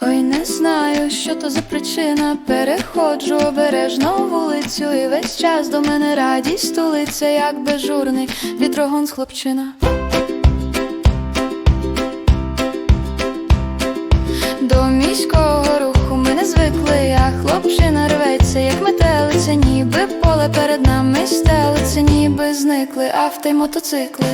Ой, не знаю, що то за причина. Переходжу обережно вулицю, і весь час до мене радість тулиться, як безжурний вітрогон з хлопчина. До міського звикли, а хлопчина рветься, як метелиця, ніби поле перед нами стелиться, ніби зникли авто й мотоцикли.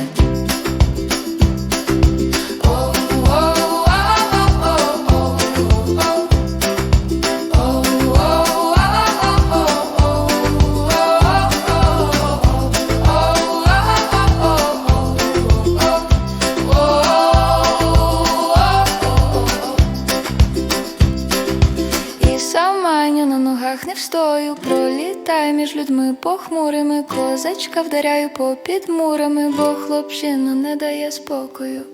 Ногах не встою, пролітаю між людьми похмурими, козачка вдаряю попід мурами, бо хлопчина не дає спокою.